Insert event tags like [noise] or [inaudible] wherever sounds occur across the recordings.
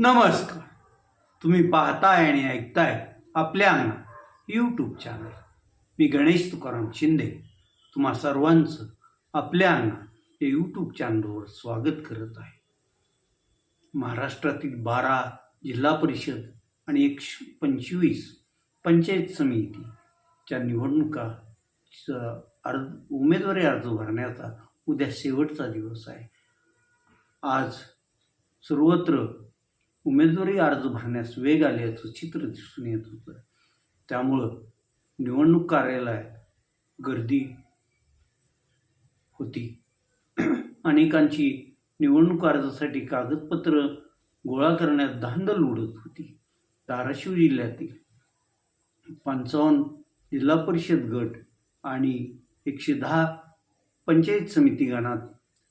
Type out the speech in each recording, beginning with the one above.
नमस्कार. तुम्ही पाहताय आणि ऐकताय आपल्या अंगणा यूट्यूब चॅनल मी गणेश तुकाराम शिंदे. तुम्हा सर्वांचं आपल्या अंगणा या यूट्यूब चॅनलवर स्वागत करत आहे. महाराष्ट्रातील बारा जिल्हा परिषद आणि एक पंचवीस पंचायत समितीच्या निवडणुका च- अर्ज उमेदवारी अर्ज भरण्याचा उद्या शेवटचा दिवस आहे. आज सर्वत्र उमेदवारी अर्ज भरण्यास वेग आल्याचं चित्र दिसून येत होतं. त्यामुळं निवडणूक कार्यालय गर्दी होती. अनेकांची निवडणूक अर्जासाठी कागदपत्र गोळा करण्यात धांदल उडत होती. धाराशिव जिल्ह्यातील पंचावन्न जिल्हा परिषद गट आणि एकशे दहा पंचायत समिती गणात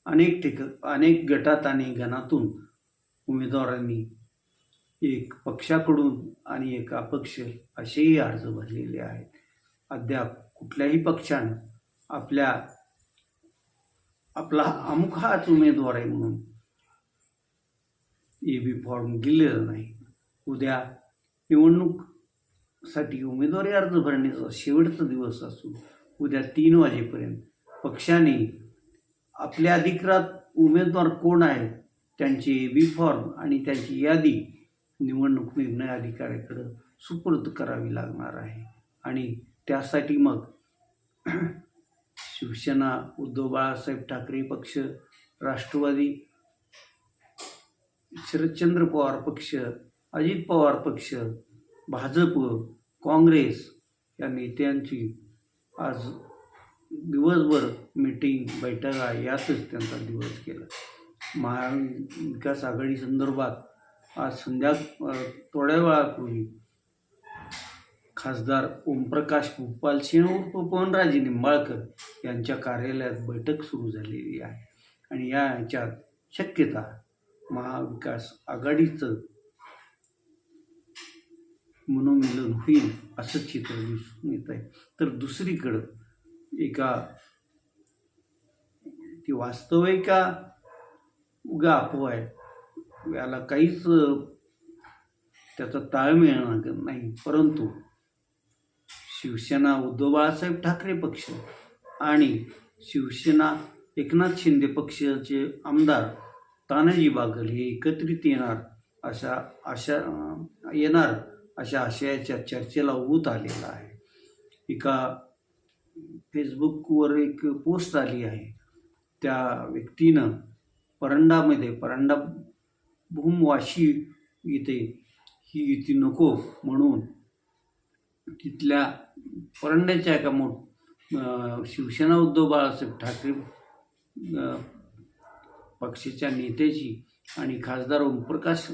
अनेक ठिक अनेक गटात आणि गणातून उमेदवारांनी एक पक्षाकडून आणि एक अपक्ष असेही अर्ज भरलेले आहेत. अद्याप कुठल्याही पक्षानं आपल्या आपला अमुक हाच उमेदवार आहे म्हणून ए बी फॉर्म दिलेला नाही. उद्या निवडणूकसाठी उमेदवारी अर्ज भरण्याचा शेवटचा दिवस असून उद्या तीन वाजेपर्यंत पक्षाने आपल्या अधिकारात उमेदवार कोण आहेत त्यांचे ए बी फॉर्म आणि त्यांची यादी निवडणूक निर्णय अधिकाऱ्याकडं सुपूर्द करावी लागणार आहे. आणि त्यासाठी मग शिवसेना उद्धव बाळासाहेब ठाकरे पक्ष राष्ट्रवादी शरदचंद्र पवार पक्ष अजित पवार पक्ष भाजप काँग्रेस या नेत्यांची आज दिवसभर मीटिंग बैठका यातच त्यांचा दिवस केला महाविकास आघाडी संदर्भात संध्या थोड्या वेळापूर्वी खासदार ओमप्रकाश भूपाल सिंह उर्फ पवनराजे निंबाळकर यांच्या कार्यालयात बैठक सुरू झालेली आहे. आणि या याच्यात शक्यता महाविकास आघाडीचं मनोमिलन होईल असं चित्र दिसून येत आहे. तर दुसरीकडं एका ती वास्तव आहे का उगा अफवा आहे याला काहीच त्याचा ताळमेळ नाही. परंतु शिवसेना उद्धव बाळासाहेब ठाकरे पक्ष आणि शिवसेना एकनाथ शिंदे पक्षाचे आमदार तानाजी बागल हे एकत्रित येणार अशा आशा येणार अशा आशयाच्या चर्चेला होत आलेला आहे. एका फेसबुकवर एक पोस्ट आली आहे. त्या व्यक्तीनं परंडामध्ये परंडा भूमवाशी इथे ही युती नको म्हणून तिथल्या परंड्याच्या एका मोठ शिवसेना उद्धव बाळासाहेब ठाकरे पक्षाच्या नेत्याची आणि खासदार ओमप्रकाश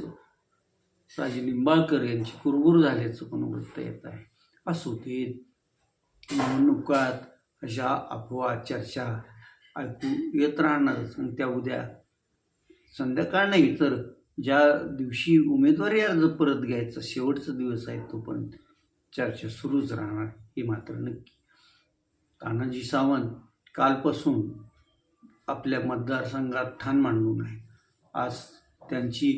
राजे निंबाळकर यांची कुरबुर झाल्याचं पण वृत्त येत आहे. असो ते निवडणुकात अशा अफवा चर्चा ऐकू येत राहणारच. आणि त्या उद्या संध्याकाळ नाही तर ज्या दिवशी उमेदवारी अर्ज परत घ्यायचा शेवटचा दिवस आहे तो पण चर्चा सुरूच राहणार हे मात्र नक्की. तानाजी सावंत कालपासून आपल्या मतदारसंघात ठाण मांडून आहे. आज त्यांची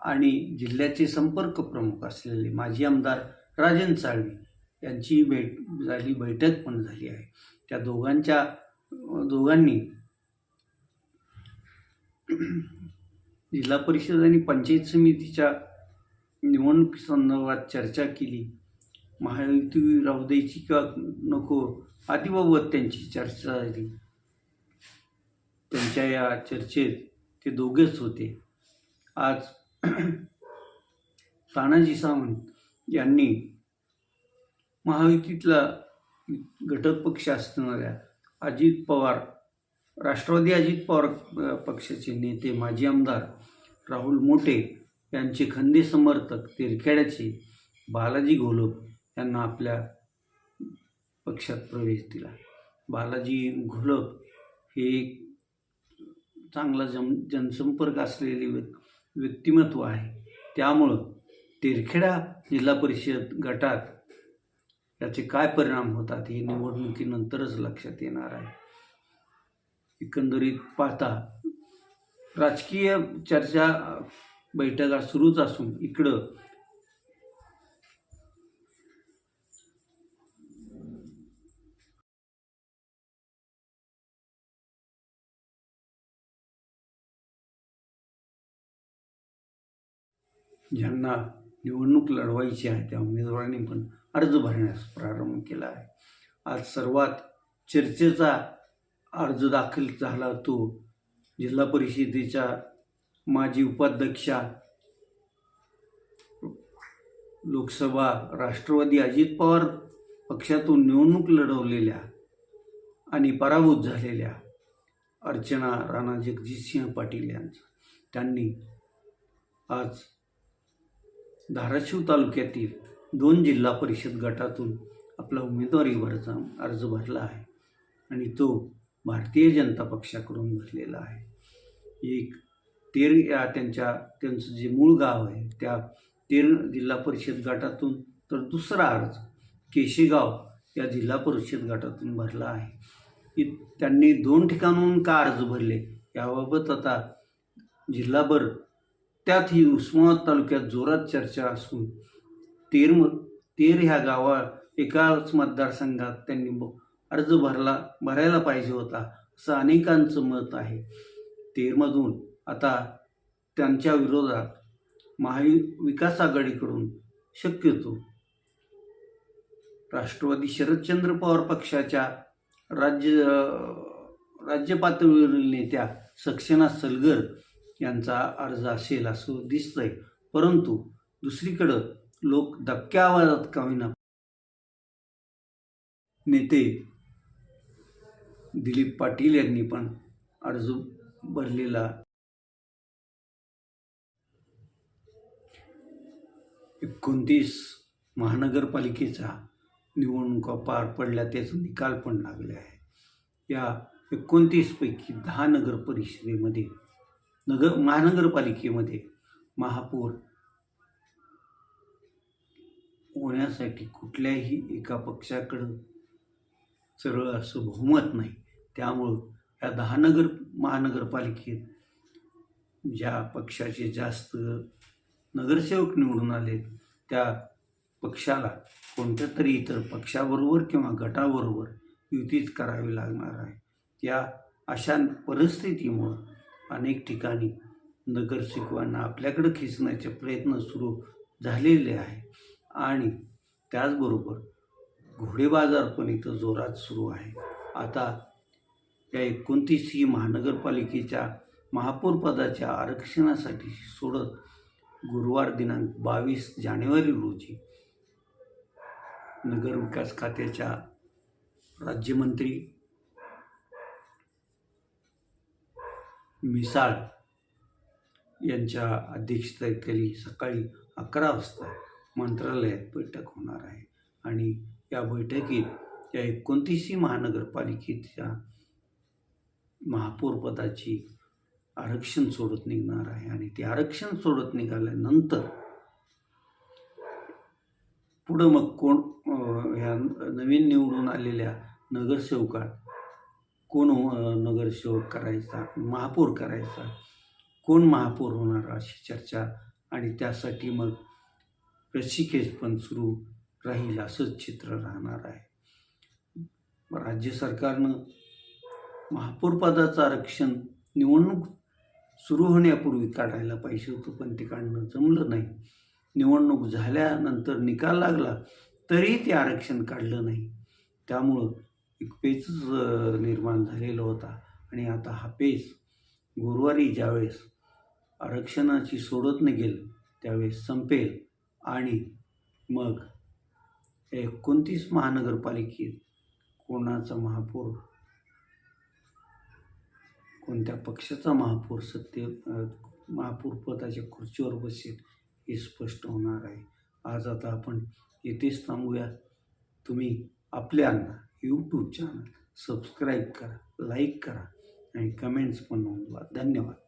आणि जिल्ह्याचे संपर्क प्रमुख असलेले माजी आमदार राजन साळवी यांची भेट झाली बैठक पण झाली आहे. त्या दोघांच्या दोघांनी जिल्हा परिषद आणि पंचायत समितीच्या निवडणूक संदर्भात चर्चा केली. महायुती राहू द्यायची किंवा नको? आदीबाबत त्यांची चर्चा झाली. त्यांच्या या चर्चेत ते दोघेच होते. आज [clears throat] तानाजी सावंत यांनी महायुतीतला घटक पक्ष असणाऱ्या अजित पवार राष्ट्रवादी अजित पवार पक्षाचे नेते माजी आमदार राहुल मोटे यांचे खंदे समर्थक तिरखेड्याचे बालाजी घोलप यांना आपल्या पक्षात प्रवेश दिला. बालाजी घोलप हे एक चांगला जन जनसंपर्क असलेले व्य व्यक्तिमत्व आहे. त्यामुळं तेरखेडा जिल्हा परिषद गटात याचे काय परिणाम होतात हे निवडणुकीनंतरच लक्षात येणार आहे. एकंदरीत पाहता राजकीय चर्चा बैठका सुरूच असून इकडं ज्यांना निवडणूक लढवायची आहे त्या उमेदवारांनी पण अर्ज भरण्यास प्रारंभ केला आहे. आज सर्वात चर्चेचा अर्ज दाखल झाला तो जिल्हा परिषदेच्या माजी उपाध्यक्षा लोकसभा राष्ट्रवादी अजित पवार पक्षातून निवडणूक लढवलेल्या आणि पराभूत झालेल्या अर्चना राणा जगजितसिंह पाटील यांचा. त्यांनी आज धाराशिव तालुक्यातील दोन जिल्हा परिषद गटातून आपला उमेदवारी अर्ज भरला आहे आणि तो भारतीय जनता पक्षाकडून भरलेला आहे. एक तेर या त्यांच्या त्यांचं जे मूळ गाव आहे त्या तेर जिल्हा परिषद गटातून तर दुसरा अर्ज केशेगाव या जिल्हा परिषद गटातून भरला आहे. इ त्यांनी दोन ठिकाणून का अर्ज भरले याबाबत आता जिल्हाभर त्यात ही उस्मानाबाद तालुक्यात जोरात चर्चा असून तेर म तेर ह्या गावा एकाच मतदारसंघात त्यांनी ब- अर्ज भरला भरायला पाहिजे होता असं अनेकांचं मत आहे. तेरमधून आता त्यांच्या विरोधात महाविकास आघाडीकडून शक्यतो राष्ट्रवादी शरदचंद्र पवार पक्षाच्या राज्य राज्य पातळीवरील नेत्या सक्सेना सलगर यांचा अर्ज असेल असं दिसतंय. परंतु दुसरीकडं लोक दबक्या आवाजात का होईना नेते दिलीप पाटील यांनी पण अर्ज भरलेला. एकोणतीस महानगरपालिकेचा निवडणुका पार पडल्या त्याचा निकाल पण लागले आहे. या एकोणतीसपैकी दहा नगर परिषदेमध्ये नगर महानगरपालिकेमध्ये महापौर होण्यासाठी कुठल्याही एका पक्षाकडं सरळ असं बहुमत नाही. त्यामुळं या दहा नगर महानगरपालिकेत ज्या पक्षाचे जास्त नगरसेवक निवडून आले त्या पक्षाला कोणत्या तरी इतर पक्षाबरोबर किंवा गटाबरोबर युतीच करावी लागणार आहे. या अशा परिस्थितीमुळं अनेक ठिकाणी नगरसेवकांना आपल्याकडे खेचण्याचे प्रयत्न सुरू झालेले आहे. आणि त्याचबरोबर घोडेबाजार पण इथं जोरात सुरू आहे. आता या एकोणतीसही महानगरपालिकेच्या महापौरपदाच्या आरक्षणासाठी सोडत गुरुवार दिनांक बावीस जानेवारी रोजी नगर विकास खात्याच्या राज्यमंत्री मिसाळ यांच्या अध्यक्षतेखाली सकाळी अकरा वाजता मंत्रालयात बैठक होणार आहे. आणि या बैठकीत या एकोणतीसही महानगरपालिकेच्या महापौरपदाची आरक्षण सोडत निघणार आहे आणि ते आरक्षण सोडत निघाल्यानंतर पुढं मग कोण ह्या नवीन निवडून आलेल्या नगरसेवकात कोण नगरसेवक करायचा महापौर करायचा कोण महापौर होणार अशी चर्चा आणि त्यासाठी मग रसिकेश पण सुरू राहील असंच चित्र राहणार आहे. राज्य सरकारनं महापौरपदाचं आरक्षण निवडणूक सुरू होण्यापूर्वी काढायला पाहिजे होतं पण ते काढणं जमलं नाही. निवडणूक झाल्यानंतर निकाल लागला तरी ते आरक्षण काढलं नाही. त्यामुळं एक पेचच निर्माण झालेला होता. आणि आता हा पेच गुरुवारी ज्यावेळेस आरक्षणाची सोडत निघेल त्यावेळेस संपेल आणि मग एकोणतीस महानगरपालिकेत कोणाचा महापौर कोणत्या पक्षाचा महापौर सत्य महापौरपदाच्या महापौर पदाच्या खुर्चीवर बसेल हे स्पष्ट होणार आहे. आज आता आपण येथेच थांबूया. तुम्ही आपल्यांना यूट्यूब चॅनल सबस्क्राईब करा लाईक करा आणि कमेंट्स पण नोंदवा. धन्यवाद.